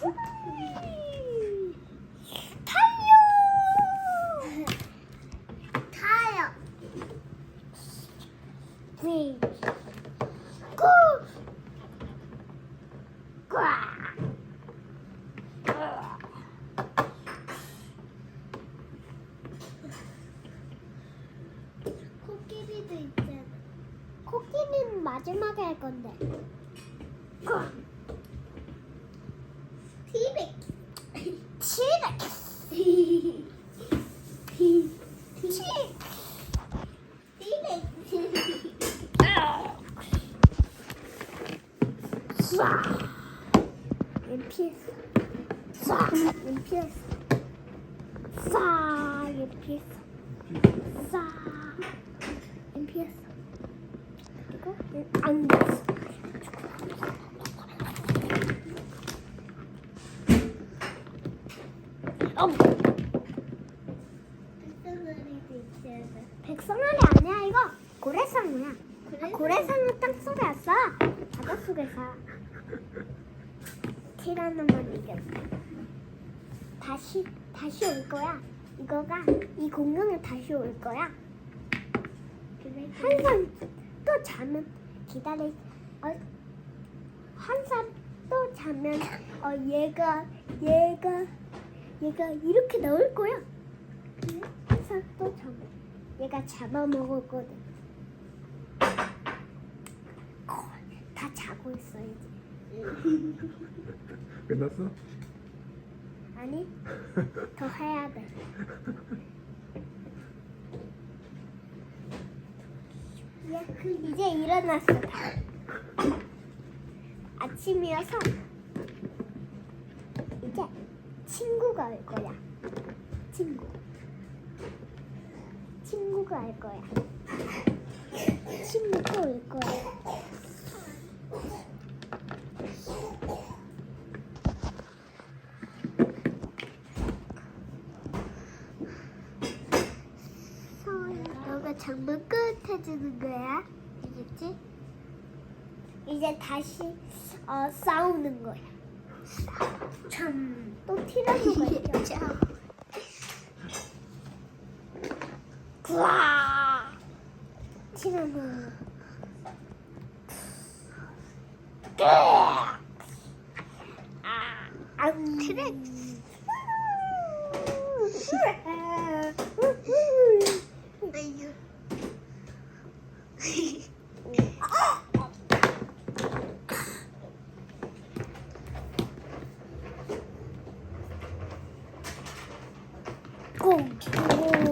Woo! 네. 고. 꽉. 코끼리도 있잖아. 코끼리는 마지막에 할 건데. 꽉. 쏴. 연필. 쏴. 연필. 그리고 안 됐어. 어. 백성알이 아니야 이거 고래상어야. 아, 고래상어 땅 속에 왔어. 바다 속에서. 티라노만 이겼어. 다시 다시 올 거야. 이거가 이 공룡에 다시 올 거야. 항상 또 자면 기다려. 어, 항상 또 자면 어 얘가 얘가 얘가 이렇게 나올 거야. 항상 또 잡아. 얘가 잡아먹을 거든. 다 자고 있어 이제. 끝났어? 아니 더 해야 돼. 야, 그 이제 일어났어 다. 아침이어서 이제 친구가 올 거야. 친구. 친구가 올 거야. 친구가 올 거야. 서야, 너가 장문 끝 해주는 거야. 알겠지? 이제 다시 어, 싸우는 거야. 참, 또 티라노가 있죠. 구아! 티라노. 아, 아, 트랙. 的一个。嘿嘿。啊！滚！